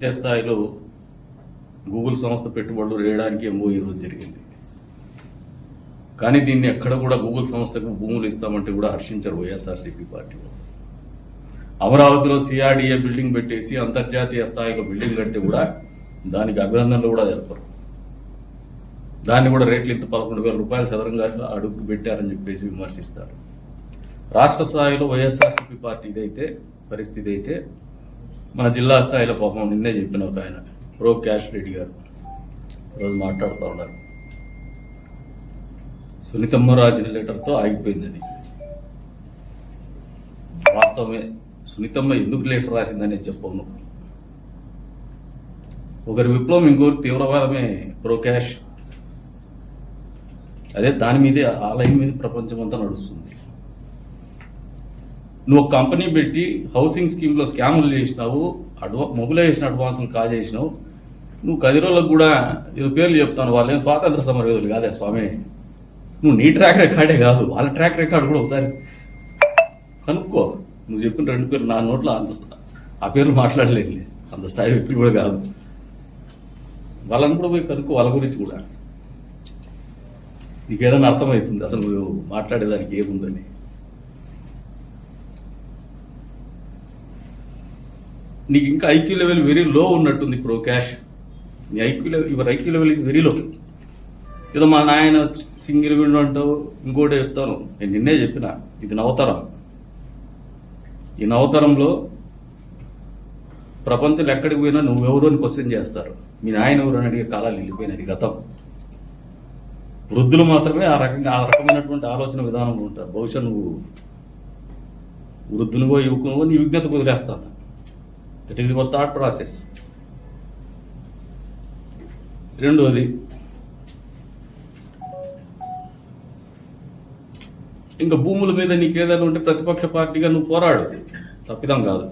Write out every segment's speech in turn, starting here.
స్థాయిలో గూగుల్ సంస్థ పెట్టుబడులు వేయడానికి ఎంఓ ఈరోజు జరిగింది. కానీ దీన్ని ఎక్కడ కూడా గూగుల్ సంస్థకు భూములు ఇస్తామంటే కూడా హర్షించరు వైఎస్ఆర్సీపీ పార్టీ అమరావతిలో సిఆర్డిఏ బిల్డింగ్ పెట్టేసి అంతర్జాతీయ స్థాయిలో బిల్డింగ్ కడితే కూడా దానికి అభినందనలు కూడా జరపరు దాన్ని కూడా రేట్లు ఇంత పదకొండు వేల రూపాయలు చదరంగా అడుగు పెట్టారని చెప్పేసి విమర్శిస్తారు. రాష్ట్ర స్థాయిలో వైఎస్ఆర్సీపీ పార్టీ ఇదైతే పరిస్థితి అయితే మన జిల్లా స్థాయిలో పాపం నిన్నే చెప్పిన ఒక ఆయన ప్రో క్యాష్ రెడ్డి గారు. ఈరోజు మాట్లాడుతూ ఉన్నారు. సునీతమ్మ రాసిన లెటర్తో ఆగిపోయిందని వాస్తవమే సునీతమ్మ ఎందుకు లెటర్ రాసిందని చెప్పను. ఒకరి విప్లవం ఇంకొకరి తీవ్రవాదమే ప్రో క్యాష్. అదే దాని మీదే ఆ లైన్ మీద ప్రపంచం అంతా నడుస్తుంది. నువ్వు కంపెనీ పెట్టి హౌసింగ్ స్కీమ్లో స్కాములు చేసినావు అడ్వా మొబిలైజేషన్ అడ్వాన్స్లు కాజేసినావు నువ్వు కది రోజులకు కూడా ఏదో పేర్లు చెప్తాను వాళ్ళేం ఏం స్వాతంత్ర సమరయోధులు కాదే స్వామి. నువ్వు నీ ట్రాక్ రికార్డే కాదు వాళ్ళ ట్రాక్ రికార్డు కూడా ఒకసారి కనుక్కో. నువ్వు చెప్పిన రెండు పేర్లు నా నోట్లో అంత ఆ పేర్లు మాట్లాడలేండి అంత స్థాయి వ్యక్తులు కూడా కాదు. వాళ్ళని కూడా పోయి కనుక్కో వాళ్ళ గురించి కూడా. నీకేదైనా అర్థమవుతుంది అసలు నువ్వు మాట్లాడేదానికి ఏముందని. నీకు ఇంకా ఐక్యూ లెవెల్ వెరీ లో ఉన్నట్టుంది ప్రో క్యాష్ నీ IQ level your IQ level is very low ఏదో మా నాయన సింగిల్ విండో అంటావు ఇంకోటి చెప్తాను. నేను నిన్నే చెప్పిన ఇది నవతరం. ఈ నవతరంలో ప్రపంచంలో ఎక్కడికి పోయినా నువ్వెవరు అని క్వశ్చన్ చేస్తారు. మీ నాయన ఎవరు అని అడిగే కాలాలు వెళ్ళిపోయినది గతం. వృద్ధులు మాత్రమే ఆ రకంగా ఆ రకమైనటువంటి ఆలోచన విధానంలో ఉంటారు. బహుశా నువ్వు వృద్ధునివో యువకునివో నీ విజ్ఞత కుదిరేస్తాను that is your thought process రెండవది ఇంకా భూముల మీద నీకేదైనా ఉంటే ప్రతిపక్ష పార్టీగా నువ్వు పోరాడు. తప్పిదం కాదు.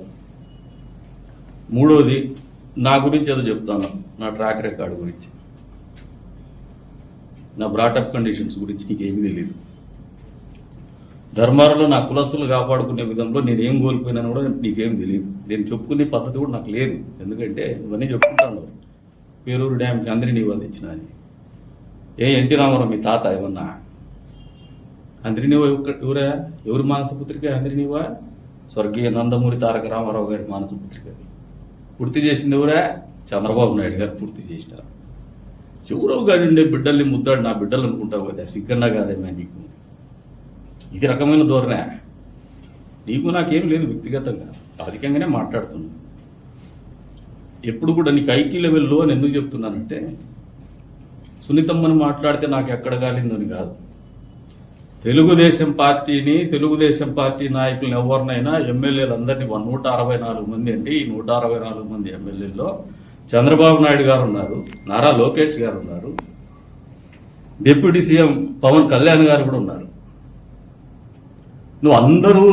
మూడోది నా గురించి ఏదో చెప్తాను. నా ట్రాక్ రికార్డ్ గురించి. నా బ్రాటప్ కండిషన్స్ గురించి నీకేమీ తెలియదు ధర్మాలలో నా కులస్తులు కాపాడుకునే విధంలో నేను ఏం కోల్పోయినాను కూడా నీకేం తెలియదు నేను చెప్పుకునే పద్ధతి కూడా నాకు లేదు. ఎందుకంటే ఇవన్నీ చెప్పుకుంటాను. పేరూరు డ్యామ్కి అందరినీ నీళ్ళు అని. ఏ ఎన్టీ రామారావు మీ తాత ఏమన్నా? అందరినీవా ఎవరా ఎవరి? మానసపుత్రిక? అందరినీవా స్వర్గీయ నందమూరి తారక రామారావు గారి మానసపుత్రిక. పూర్తి చేసింది ఎవరా? చంద్రబాబు నాయుడు గారు పూర్తి చేసినారు. చెవురావు గారి ఉండే బిడ్డల్ని ముద్దాడు నా బిడ్డలు అనుకుంటావు కదా సిగ్గన్నా కాదేమే నీకు. ఇది రకమైన ధోరణే. నీకు నాకేం లేదు వ్యక్తిగతంగా. రాజకీయంగానే మాట్లాడుతున్నాను ఎప్పుడు కూడా నీకు ఐక్యూ లెవెల్లో అని ఎందుకు చెప్తున్నానంటే సునీతమ్మని మాట్లాడితే నాకు ఎక్కడ కాలిందని కాదు. తెలుగుదేశం పార్టీని తెలుగుదేశం పార్టీ నాయకులను ఎవరినైనా ఎమ్మెల్యేలు అందరినీ వన్ నూట అరవై నాలుగు మంది అండి ఈ నూట అరవై నాలుగు మంది ఎమ్మెల్యేల్లో చంద్రబాబు నాయుడు గారు ఉన్నారు నారా లోకేష్ గారు ఉన్నారు డిప్యూటీ సీఎం పవన్ కళ్యాణ్ గారు కూడా ఉన్నారు. నువ్వు అందరూ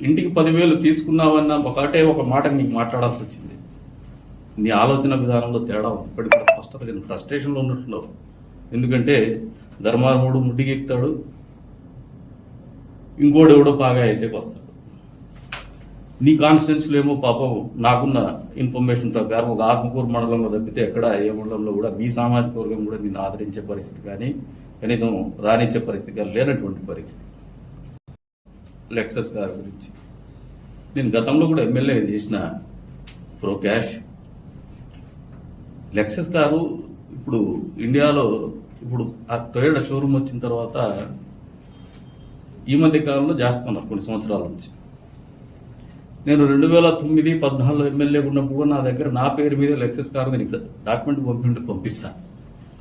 ఇంటికి పదివేలు తీసుకున్నావన్న ఒకటే ఒక మాట నీకు మాట్లాడాల్సి వచ్చింది. నీ ఆలోచన విధానంలో తేడా ఉంది. ఇప్పటికి స్పష్టత ఫ్రస్ట్రేషన్లో ఉన్నట్టున్నావు. ఎందుకంటే ధర్మారముడు ముడ్డిగెక్తాడు ఇంకోటి ఎవడో బాగా వేసేకి వస్తాడు. నీ కాన్స్టిట్యున్సీలో ఏమో పాపం నాకున్న ఇన్ఫర్మేషన్ ప్రకారం ఒక ఆత్మకూరు మండలంలో తప్పితే ఎక్కడ ఏ మండలంలో కూడా మీ సామాజిక వర్గం కూడా నిన్ను ఆదరించే పరిస్థితి కానీ కనీసం రాణించే పరిస్థితి కానీ లేనటువంటి పరిస్థితి. లెక్సస్ గారి గురించి. నేను గతంలో కూడా ఎమ్మెల్యే చేసిన ప్రో క్యాష్ లెక్సస్ కారు ఇప్పుడు ఇండియాలో ఇప్పుడు ఆ టొయోటా షోరూమ్ వచ్చిన తర్వాత ఈ మధ్య కాలంలో చేస్తున్నారు కొన్ని సంవత్సరాల నుంచి. నేను రెండు వేల తొమ్మిది పద్నాలుగులో ఎమ్మెల్యే ఉన్నప్పుడు నా దగ్గర నా పేరు మీద లెక్సెస్ కారు మీద నీకు డాక్యుమెంట్ పంపిండి పంపిస్తా.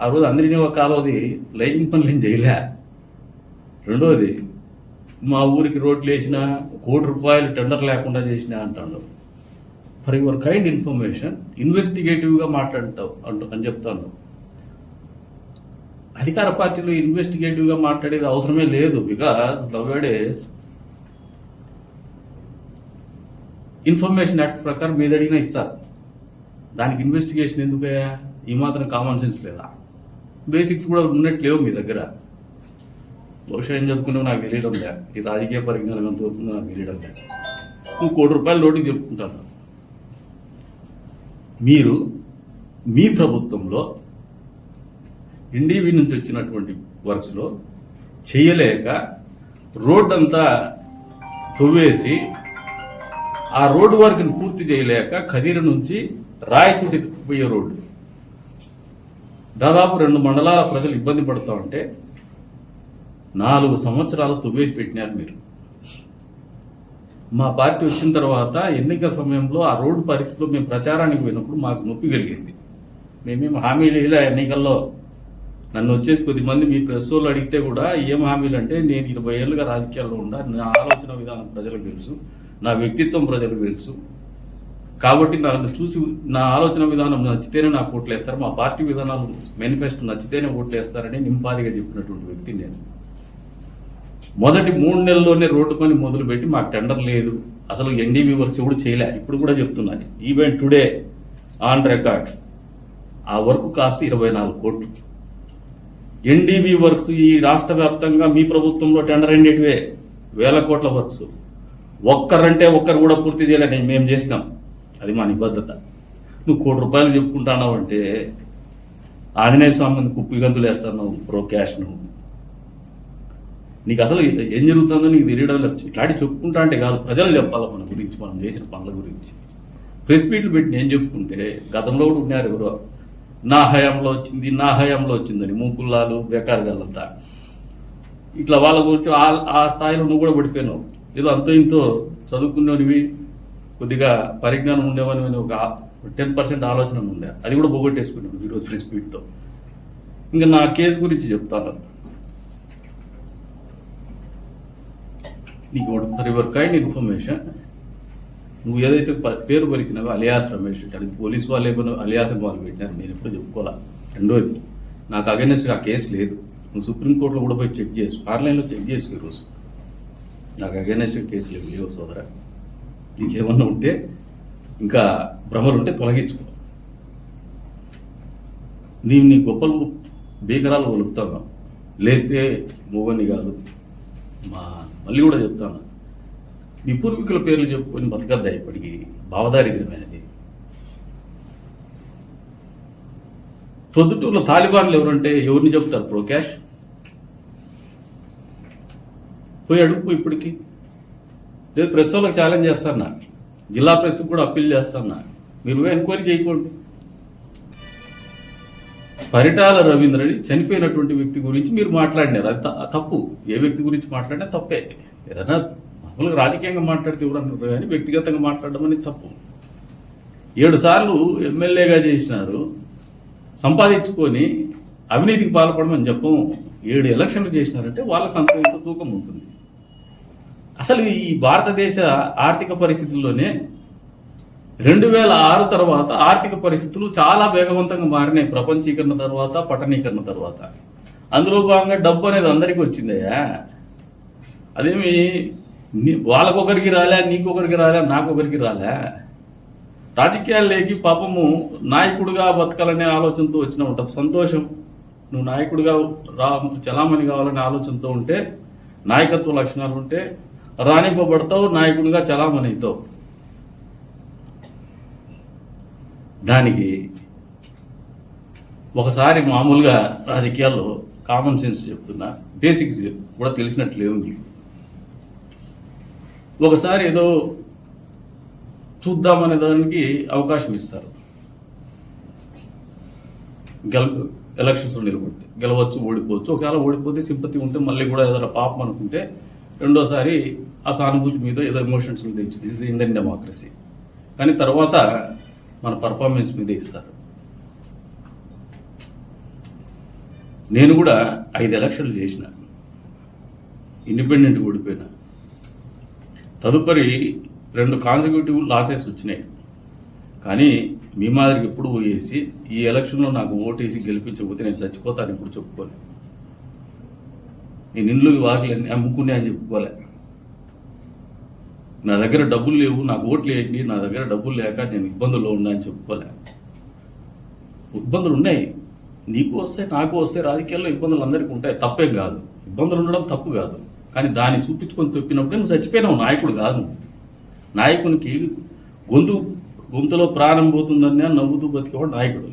ఆ రోజు అందరినీ ఒక కాలోది లైనింగ్ పనులు ఏం చేయలే. రెండోది మా ఊరికి రోడ్లు వేసిన కోటి రూపాయలు టెండర్ లేకుండా చేసిన అంటాడు. ఫర్ యువర్ కైండ్ ఇన్ఫర్మేషన్ ఇన్వెస్టిగేటివ్గా మాట్లాడతావు అంటు అని చెప్తాను. అధికార పార్టీలో ఇన్వెస్టిగేటివ్గా మాట్లాడేది అవసరమే లేదు బికాస్ నవేడేస్ ఇన్ఫర్మేషన్ యాక్ట్ ప్రకారం మీద అడిగినా ఇస్తారు. దానికి ఇన్వెస్టిగేషన్ ఎందుకయ్యా? ఈ మాత్రం కామన్ సెన్స్ లేదా? బేసిక్స్ కూడా ఉన్నట్టు లేవు మీ దగ్గర. బహుశా ఏం చదువుకున్నావు నాకు తెలియడం లే. ఈ రాజకీయ పరిజ్ఞానం ఎంత అవుతుందో నాకు తెలియడం లే. నువ్వు కోటి రూపాయలు నోటికి చెప్పుకుంటాను. మీరు మీ ప్రభుత్వంలో ఎన్డీవీ నుంచి వచ్చినటువంటి వర్క్స్లో చేయలేక రోడ్ అంతా తవ్వేసి ఆ రోడ్డు వర్క్ని పూర్తి చేయలేక కదిరి నుంచి రాయచూటి పోయే రోడ్డు. దాదాపు రెండు మండలాల ప్రజలు ఇబ్బంది పడుతూ ఉంటే నాలుగు సంవత్సరాలు తువ్వేసి పెట్టినారు మీరు. మా పార్టీ వచ్చిన తర్వాత ఎన్నికల సమయంలో ఆ రోడ్డు పరిస్థితిలో మేము ప్రచారానికి పోయినప్పుడు మాకు నొప్పి కలిగింది. మేమేం హామీలు ఇలా ఎన్నికల్లో నన్ను వచ్చేసి కొద్దిమంది మీ ప్రెస్ వాళ్ళు అడిగితే కూడా ఏం హామీలు అంటే నేను ఇరవై ఏళ్ళుగా రాజకీయాల్లో ఉండా నా ఆలోచన విధానం ప్రజలకు తెలుసు నా వ్యక్తిత్వం ప్రజలకు తెలుసు. కాబట్టి నన్ను చూసి నా ఆలోచన విధానం నచ్చితేనే నాకు ఓట్లు వేస్తారు మా పార్టీ విధానాలు మేనిఫెస్టో నచ్చితేనే ఓట్లు వేస్తారని నింపాదిగా చెప్పినటువంటి వ్యక్తి నేను. మొదటి మూడు నెలల్లోనే రోడ్డు పని మొదలుపెట్టి మాకు టెండర్ లేదు. అసలు ఎన్డీబీ వర్క్స్ కూడా చేయలే. ఇప్పుడు కూడా చెప్తున్నాను ఈవెన్ టుడే ఆన్ రికార్డ్. ఆ వర్క్ కాస్ట్ ఇరవై నాలుగు కోట్లు. ఎన్డీబీ వర్క్స్ ఈ రాష్ట్ర వ్యాప్తంగా మీ ప్రభుత్వంలో టెండర్ అయ్యేటివే వేల కోట్ల వర్క్స్. ఒక్కరంటే ఒక్కరు కూడా పూర్తి చేయలేని మేము చేసినాం. అది మా నిబద్ధత. నువ్వు కోటి రూపాయలు చెప్పుకుంటున్నావు అంటే ఆంజనేయ స్వామిని కుప్పి గంతులు వేస్తాను ప్రో క్యాష్ నువ్వు నీకు అసలు ఏం జరుగుతుందో నీకు తెలియడం లేదు. ఇట్లాంటి చెప్పుకుంటా అంటే కాదు. ప్రజలు చెప్పాలి మన గురించి మనం చేసిన పనుల గురించి. ప్రెస్ మీట్లు పెట్టి నేను చెప్పుకుంటే గతంలో కూడా ఉన్నారు ఎవరో. నా హయాంలో వచ్చింది నా హయాంలో వచ్చిందని మూకుల్లాలు బేకారు ఇట్లా వాళ్ళ గురించి ఆ- ఆ స్థాయిలో నువ్వు కూడా పడిపోయినావు. ఏదో అంతో ఇంతో చదువుకున్నవి కొద్దిగా పరిజ్ఞానం ఉండేవని అని ఒక టెన్ పర్సెంట్ ఆలోచన ఉండే. అది కూడా పోగొట్టేసుకున్నాను ఈరోజు ప్రెస్ మీట్తో. ఇంకా నా కేసు గురించి చెప్తాను. నీకు ఫర్ యువర్ కైండ్ ఇన్ఫర్మేషన్. నువ్వు ఏదైతే ప- పేరు పలికినావో అలియాస్ రమేష్ అది పోలీస్ వాళ్ళు ఏమో అలియాస్ వాళ్ళు పెట్టినారు నేను ఎప్పుడు చెప్పుకోవాలా రెండోది నాకు అగెన్స్ట్ ఆ కేసు లేదు. నువ్వు సుప్రీంకోర్టులో కూడా పోయి చెక్ చేసి ఆన్లైన్లో చెక్ చేసి ఈరోజు. నాకు అగెన్స్ట్ కేసు లేవు లేవు సోదర. నీకేమన్నా ఉంటే ఇంకా భ్రమలు ఉంటే తొలగించుకో. నీవు నీ గొప్పలు భీకరాలు ఒలుపుతావు లేస్తే మూగని కాదు. మా మళ్ళీ కూడా చెప్తాను. నీ పూర్వీకుల పేర్లు చెప్పుకొని బతకద్దా ఇప్పటికి? భావదారిద్రమే అది పొద్దుటూరులో తాలిబాన్లు ఎవరంటే ఎవరిని చెప్తారు? ప్రోకాష్? పోయి అడుగు ఇప్పటికి. లేదు ప్రెస్ వాళ్ళకి ఛాలెంజ్ చేస్తాను జిల్లా ప్రెస్కి కూడా అప్పీల్ చేస్తాను మీరు ఎంక్వైరీ చేయకండి. పరిటాల రవీంద్రని చనిపోయినటువంటి వ్యక్తి గురించి మీరు మాట్లాడినారు. అది తప్పు. ఏ వ్యక్తి గురించి మాట్లాడినా తప్పే. ఏదైనా మామూలుగా రాజకీయంగా మాట్లాడితే కూడా కానీ వ్యక్తిగతంగా మాట్లాడడం అనేది తప్పు. ఏడు సార్లు ఎమ్మెల్యేగా చేసినారు. సంపాదించుకొని అవినీతికి పాల్పడమని చెప్పం. ఏడు ఎలక్షన్లు చేసినారంటే వాళ్ళకి అంత ఇంత తూకం ఉంటుంది. అసలు ఈ భారతదేశ ఆర్థిక పరిస్థితుల్లోనే రెండు వేల ఆరు తర్వాత ఆర్థిక పరిస్థితులు చాలా వేగవంతంగా మారినాయి. ప్రపంచీకరణ తర్వాత పట్టణీకరణ తర్వాత. అందులో భాగంగా డబ్బు అనేది అందరికీ వచ్చిందయ్యా అదేమి నీ- వాళ్ళకొకరికి రాలే నీకొకరికి రాలే నాకొకరికి రాలే. రాజకీయాల్లోకి పాపము నాయకుడిగా బతకాలనే ఆలోచనతో వచ్చిన ఉంటాం సంతోషం. నువ్వు నాయకుడిగా రా చలామణి కావాలనే ఆలోచనతో ఉంటే నాయకత్వ లక్షణాలు ఉంటే రాణింపబడతావు నాయకుడిగా చలామణి అవుతావు. దానికి ఒకసారి మామూలుగా రాజకీయాల్లో కామన్ సెన్స్ చెప్తున్నా బేసిక్స్ కూడా తెలిసినట్లు లేవు మీకు ఒకసారి ఏదో చూద్దామనే దానికి అవకాశం ఇస్తారు. గెల ఎలక్షన్స్లో నిలబడితే గెలవచ్చు ఓడిపోవచ్చు. ఒకవేళ ఓడిపోతే సింపతి ఉంటే మళ్ళీ కూడా ఏదైనా పాపం అనుకుంటే రెండోసారి ఆ సానుభూతి మీద ఏదో ఎమోషన్స్ మీద ఇచ్చి ఇది ఇండియన్ డెమోక్రసీ కానీ తర్వాత మన పర్ఫార్మెన్స్ మీద ఇస్తారు. నేను కూడా ఐదు ఎలక్షన్లు చేసిన. ఇండిపెండెంట్ ఓడిపోయినా. తదుపరి రెండు కాన్సిక్యూటివ్ లాసెస్ వచ్చినాయి. కానీ మీ మాదిరికి ఎప్పుడు పోయేసి ఈ ఎలక్షన్లో నాకు ఓటేసి గెలిపించకపోతే నేను చచ్చిపోతాను ఇప్పుడు చెప్పుకోలే నేను ఇండ్లు వాకిలన్నీ అమ్ముకునే అని చెప్పుకోలే. నా దగ్గర డబ్బులు లేవు నాకు ఓట్లు ఏంటి నా దగ్గర డబ్బులు లేక నేను ఇబ్బందుల్లో ఉన్నా అని చెప్పుకోలే. ఇబ్బందులు ఉన్నాయి. నీకు వస్తే నాకు వస్తే రాజకీయాల్లో ఇబ్బందులు అందరికీ ఉంటాయి. తప్పేం కాదు. ఇబ్బందులు ఉండడం తప్పు కాదు. కానీ దాన్ని చూపించుకొని తొప్పినప్పుడే నువ్వు చచ్చిపోయినావు. నాయకుడు కాదు నాయకునికి గొంతు గొంతులో ప్రాణం పోతుందని నవ్వుతూ బతికేవాడు నాయకుడు.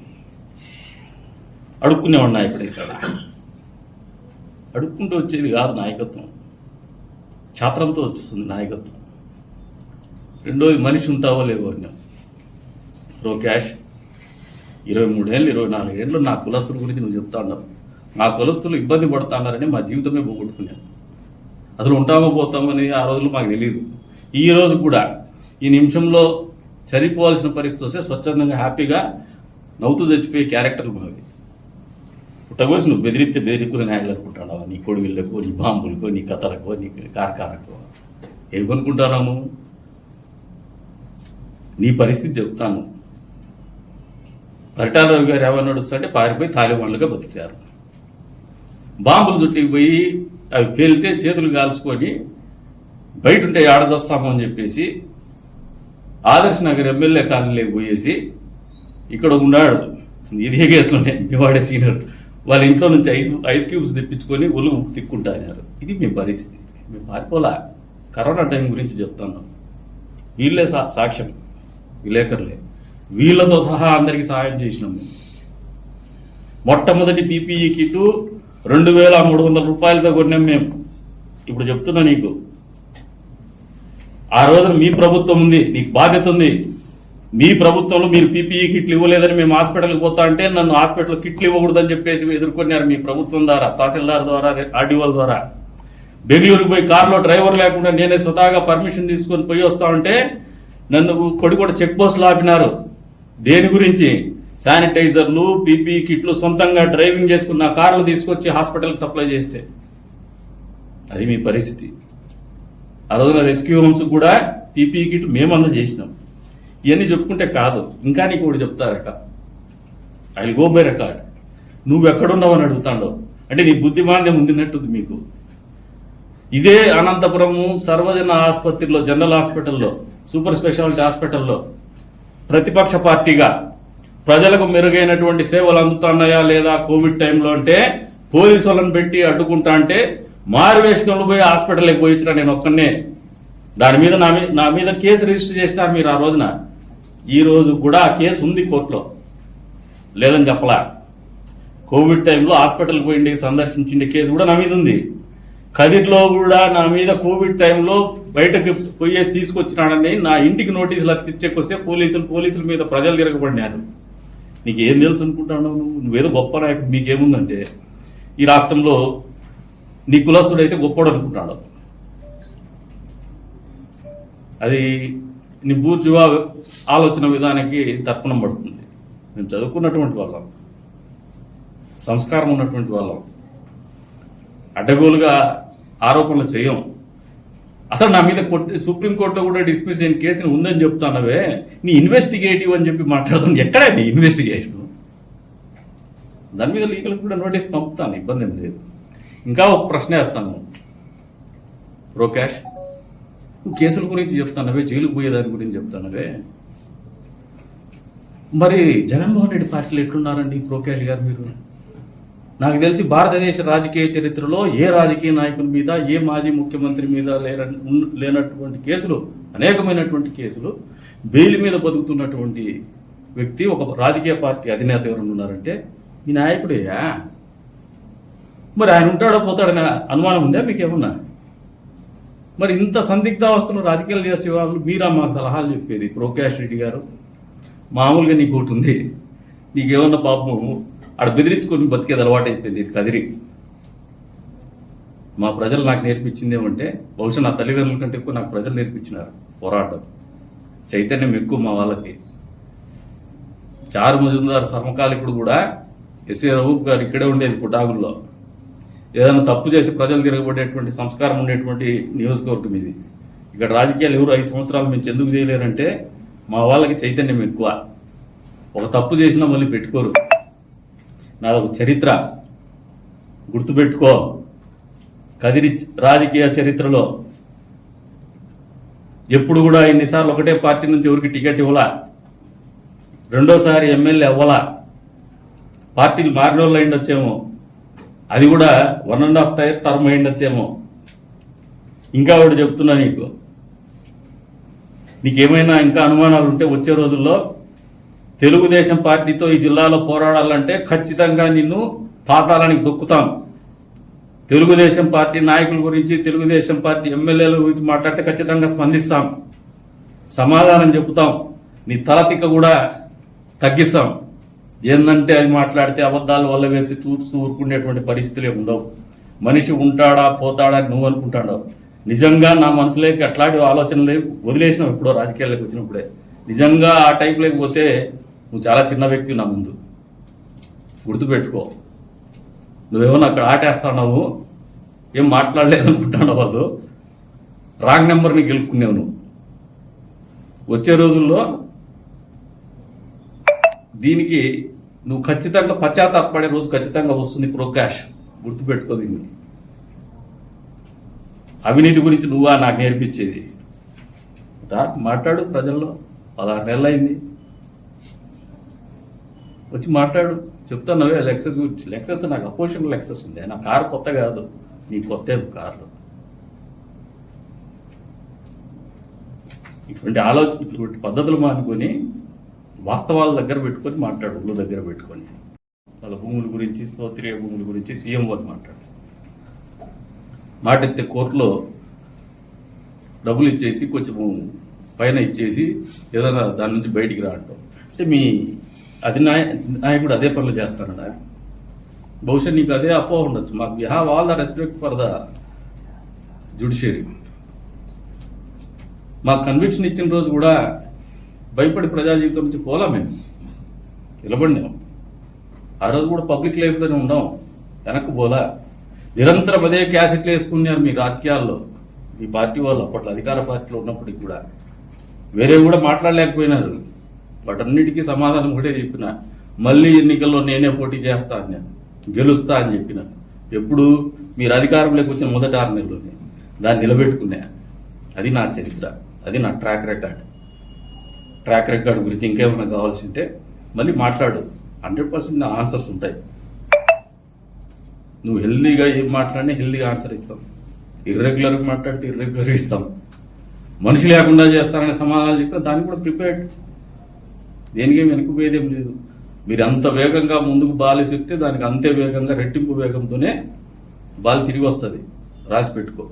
అడుక్కునేవాడు నాయకుడు అవుతాడు అడుక్కుంటూ వచ్చేది కాదు నాయకత్వం. ఛాత్రంతో వచ్చేస్తుంది నాయకత్వం. రెండోది మనిషి ఉంటావో లేవో అన్నాం. రో క్యాష్ ఇరవై మూడేళ్ళు ఇరవై నాలుగేళ్ళు నా కులస్తుల గురించి నువ్వు చెప్తా ఉన్నావు. మా కులస్తులు ఇబ్బంది పడుతున్నారని మా జీవితమే పోగొట్టుకున్నాను అసలు ఉంటామో పోతామో ఆ రోజులు మాకు తెలియదు ఈ రోజు కూడా ఈ నిమిషంలో చనిపోవాల్సిన పరిస్థితి వస్తే స్వచ్ఛందంగా హ్యాపీగా నవ్వుతూ చచ్చిపోయే క్యారెక్టర్ మాది. పుట్టగోసి నువ్వు బెదిరిస్తే బెదిరిక్కునే న్యాయాలు అనుకుంటున్నావా నీ కొడుగుళ్ళకో నీ బాంబులకో నీ కథలకో నీ కార్ఖానకో. ఏమనుకుంటున్నాము నీ పరిస్థితి చెప్తాను. పరిటాలరావు గారు ఏమన్నా నడుస్తుంటే పారిపోయి తాలిబాన్లుగా బతికారు. బాంబులు చుట్టికి పోయి అవి పేలితే చేతులు కాల్చుకొని బయట ఉంటే ఆడ అని చెప్పేసి ఆదర్శ్ నగర్ ఎమ్మెల్యే కాలనీలోకి పోయేసి ఇక్కడ ఉన్నాడు. ఇదే కేసులోనే మీ వాడే సీనియర్. వాళ్ళ ఇంట్లో నుంచి ఐస్ ఐస్ క్యూబ్స్ తెప్పించుకొని ఒళ్ళు తిక్కుంటారు ఇది మీ పరిస్థితి. మేము పారిపోలా? కరోనా టైం గురించి చెప్తాను. వీళ్ళే సా సాక్ష్యం. విలేకరులే. వీళ్ళతో సహా అందరికీ సహాయం చేసినాం మొట్టమొదటి పీపీఈ కిట్టు రెండు వేల మూడు వందల రూపాయలతో కొన్నాం మేము. ఇప్పుడు చెప్తున్నా నీకు. ఆ రోజున మీ ప్రభుత్వం ఉంది నీకు బాధ్యత ఉంది. మీ ప్రభుత్వంలో మీరు పీపీఈ కిట్లు ఇవ్వలేదని మేము హాస్పిటల్కి పోతా అంటే నన్ను హాస్పిటల్ కిట్లు ఇవ్వకూడదని చెప్పేసి ఎదుర్కొన్నారు మీ ప్రభుత్వం ద్వారా తహసీల్దార్ ద్వారా ఆర్డీఓల ద్వారా. బెంగళూరుకు పోయి కారులో డ్రైవర్ లేకుండా నేనే స్వతహాగా పర్మిషన్ తీసుకొని పోయి వస్తా ఉంటే నన్ను కొడికొడ చెక్ పోస్టులు ఆపినారు. దేని గురించి? శానిటైజర్లు పీపీ కిట్లు సొంతంగా డ్రైవింగ్ చేసుకున్న కార్లు తీసుకొచ్చి హాస్పిటల్కి సప్లై చేస్తే. అది మీ పరిస్థితి. ఆ రోజున రెస్క్యూ హోమ్స్ కూడా పీపీ కిట్ మేము అందజేసినాం. ఇవన్నీ చెప్పుకుంటే కాదు. ఇంకా నీకు కూడా చెప్తారట. I go by record. నువ్వు ఎక్కడున్నావు అని అడుగుతాడు. అంటే నీ బుద్ధిమాంద్యం ఉందినట్టుంది మీకు. ఇదే అనంతపురము సర్వజన ఆసుపత్రిలో జనరల్ హాస్పిటల్లో సూపర్ స్పెషాలిటీ హాస్పిటల్లో ప్రతిపక్ష పార్టీగా ప్రజలకు మెరుగైనటువంటి సేవలు అందుతున్నాయా లేదా కోవిడ్ టైంలో అంటే పోలీసు వాళ్ళని పెట్టి అడ్డుకుంటా అంటే మారువేషకంలో పోయి హాస్పిటల్కి పోయి నేను ఒక్కనే. దాని మీద నా మీద నా మీద కేసు రిజిస్టర్ చేసినారు మీరు ఆ రోజున. ఈ రోజు కూడా ఆ కేసు ఉంది కోర్టులో. లేదని చెప్పలా. కోవిడ్ టైంలో హాస్పిటల్కి పోయిండి సందర్శించిండే కేసు కూడా నా మీద ఉంది. కదిట్లో కూడా నా మీద కోవిడ్ టైంలో బయటకు పోయేసి తీసుకొచ్చినాడని నా ఇంటికి నోటీసులు అతికిచ్చేకొస్తే పోలీసులు పోలీసుల మీద ప్రజలు తిరగబడినారు. నీకు ఏం తెలుసు అనుకుంటున్నావు నువ్వు? నువ్వేదో గొప్ప నాయకుడు నీకేముందంటే ఈ రాష్ట్రంలో నీ కులస్తుడైతే గొప్పడు అనుకుంటాడు అది నీ బూర్జువా ఆలోచన విధానానికి తర్పణం పడుతుంది. మేము చదువుకున్నటువంటి వాళ్ళం. సంస్కారం ఉన్నటువంటి వాళ్ళం. అడ్డగోలుగా ఆరోపణలు చేయం. అసలు నా మీద కొట్టి సుప్రీంకోర్టులో కూడా డిస్మిస్ అయిన కేసుని ఉందని చెప్తానవే. నీ ఇన్వెస్టిగేటివ్ అని చెప్పి మాట్లాడుతుంది ఎక్కడే నీ ఇన్వెస్టిగేషన్? దాని మీద లీగల్ కూడా నోటీస్ పంపుతాను ఇబ్బంది ఏం లేదు. ఇంకా ఒక ప్రశ్న వేస్తాను. ప్రోకాష్ నువ్వు కేసుల గురించి చెప్తానవే జైలుకు పోయేదాని గురించి చెప్తానవే. మరి జగన్మోహన్ రెడ్డి పార్టీలు ఎట్లున్నారండి ప్రోకాష్ గారు మీరు? నాకు తెలిసి భారతదేశ రాజకీయ చరిత్రలో ఏ రాజకీయ నాయకుని మీద ఏ మాజీ ముఖ్యమంత్రి మీద లేన ఉన్- లేనటువంటి కేసులు అనేకమైనటువంటి కేసులు బెయిల్ మీద బతుకుతున్నటువంటి వ్యక్తి ఒక రాజకీయ పార్టీ అధినేత ఎవరు ఉన్నారంటే ఈ నాయకుడేయా మరి ఆయన ఉంటాడో పోతాడనే అనుమానం ఉందా మీకేమన్నా? మరి ఇంత సందిగ్ధావస్థలో రాజకీయాలు చేసే వాళ్ళు మీరా మాకు సలహాలు చెప్పేది? ప్రోకాష్ రెడ్డి గారు మామూలుగా నీకు ఒకటి ఉంది. నీకేమన్నా పాపము ఆడ బెదిరించుకొని బతికేది అలవాటు అయిపోయింది ఇది కదిరి. మా ప్రజలు నాకు నేర్పించింది ఏమంటే బహుశా నా తల్లిదండ్రుల కంటే ఎక్కువ నాకు ప్రజలు నేర్పించినారు పోరాటం. చైతన్యం ఎక్కువ మా వాళ్ళకి. చారు మజుందార్ సమకాలికుడు కూడా ఎస్ఏ రఘుప్ గారు ఇక్కడే ఉండేది పుటాగుల్లో. ఏదైనా తప్పు చేసి ప్రజలు తిరగబడేటువంటి సంస్కారం ఉండేటువంటి నియోజకవర్గం ఇది. ఇక్కడ రాజకీయాలు ఎవరు ఐదు సంవత్సరాలు మేము ఎందుకు చేయలేరంటే మా వాళ్ళకి చైతన్యం ఎక్కువ. ఒక తప్పు చేసినా మళ్ళీ పెట్టుకోరు. నాదొక చరిత్ర గుర్తుపెట్టుకో. కదిరి రాజకీయ చరిత్రలో ఎప్పుడు కూడా ఇన్నిసార్లు ఒకటే పార్టీ నుంచి ఎవరికి టికెట్ ఇవ్వలా? రెండోసారి ఎమ్మెల్యే అవ్వలా? పార్టీలు మారిన వాళ్ళు అయిండొచ్చేమో అది కూడా one and half tier term అయిండొచ్చేమో ఇంకా ఒకటి చెప్తున్నా నీకు. నీకేమైనా ఇంకా అనుమానాలు ఉంటే వచ్చే రోజుల్లో తెలుగుదేశం పార్టీతో ఈ జిల్లాలో పోరాడాలంటే ఖచ్చితంగా నిన్ను పాతాలానికి దొక్కుతాం. తెలుగుదేశం పార్టీ నాయకుల గురించి తెలుగుదేశం పార్టీ ఎమ్మెల్యేల గురించి మాట్లాడితే ఖచ్చితంగా స్పందిస్తాం. సమాధానం చెబుతాం. నీ తలతిక్క కూడా తగ్గిస్తాం. ఏందంటే అది మాట్లాడితే అబద్ధాలు వల్ల వేసి చూసి ఊరుకునేటువంటి పరిస్థితులే ఉండవు. మనిషి ఉంటాడా పోతాడా నువ్వు అనుకుంటాడో. నిజంగా నా మనసులోకి అట్లాంటి ఆలోచనలు వదిలేసినావు ఎప్పుడో రాజకీయాల్లోకి వచ్చినప్పుడే. నిజంగా ఆ టైంలోకి పోతే నువ్వు చాలా చిన్న వ్యక్తి నా ముందు. గుర్తుపెట్టుకో. నువ్వేమన్నా అక్కడ ఆటేస్తున్నావు? ఏం మాట్లాడలేదనుకుంటాను వాళ్ళు? రాంగ్ నెంబర్ని గెలుపుకునేవు నువ్వు. వచ్చే రోజుల్లో దీనికి నువ్వు ఖచ్చితంగా పశ్చాత్తాపడే రోజు ఖచ్చితంగా వస్తుంది ప్రోకాష్. గుర్తుపెట్టుకో దీన్ని. అవినీతి గురించి నువ్వా నాకు నేర్పించేది? రా మాట్లాడు ప్రజల్లో. పదహారు నెలలు అయింది వచ్చి మాట్లాడు. చెప్తానవే లెక్సెస్ గురించి. లెక్సెస్ నాకు అపోజిషన్ లెక్సెస్ ఉంది. నా కారు కొత్త కాదు. నీ కొత్త కారు. ఇటువంటి ఆలోచన ఇటువంటి పద్ధతులు మానుకొని వాస్తవాల దగ్గర పెట్టుకొని మాట్లాడు. ఊళ్ళో దగ్గర పెట్టుకొని. వాళ్ళ భూముల గురించి స్తోత్రియ భూముల గురించి సీఎం వారు మాట్లాడు. మాటెత్తే కోర్టులో డబ్బులు ఇచ్చేసి కొంచెం పైన ఇచ్చేసి ఏదైనా దాని నుంచి బయటికి రా అంటాం అంటే అది నాయ నాయకుడు అదే పనులు చేస్తానడా బహుశా నీకు అదే అపోహ ఉండొచ్చు. మాకు we have all the respect for the judiciary మాకు కన్విక్షన్ ఇచ్చిన రోజు కూడా భయపడి ప్రజా జీవితం నుంచి పోలా మేము. నిలబడినాం ఆ రోజు కూడా పబ్లిక్ లైఫ్లోనే ఉన్నాం. వెనక్కి పోలా. నిరంతరం అదే క్యాసెట్లు వేసుకున్నారు మీ రాజకీయాల్లో. మీ పార్టీ వాళ్ళు అప్పట్లో అధికార పార్టీలో ఉన్నప్పటికి కూడా. వేరే కూడా మాట్లాడలేకపోయినారు. వాటన్నిటికీ సమాధానం కూడా చెప్పిన. మళ్ళీ ఎన్నికల్లో నేనే పోటీ చేస్తా అని నేను గెలుస్తా అని చెప్పిన. ఎప్పుడు మీరు అధికారంలోకి వచ్చిన మొదటి ఆరు నెలలోనే దాన్ని నిలబెట్టుకున్నా అది నా చరిత్ర. అది నా ట్రాక్ రికార్డ్. ట్రాక్ రికార్డ్ గురించి ఇంకేమైనా కావాల్సి ఉంటే మళ్ళీ మాట్లాడు. హండ్రెడ్ పర్సెంట్ నా ఆన్సర్స్ ఉంటాయి. నువ్వు హెల్దీగా ఏం మాట్లాడినా హెల్దీగా ఆన్సర్ ఇస్తాం. ఇర్రెగ్యులర్గా మాట్లాడితే ఇర్రెగ్యులర్గా ఇస్తాం. మనిషి లేకుండా చేస్తారనే సమాధానం చెప్పినా దానికి కూడా ప్రిపేర్డ్ దేనికేం వెనుకపోయేదేం లేదు. మీరు అంత వేగంగా ముందుకు బాల్ చెప్తే దానికి అంతే వేగంగా రెట్టింపు వేగంతోనే బాల్ తిరిగి వస్తుంది. రాసి పెట్టుకో.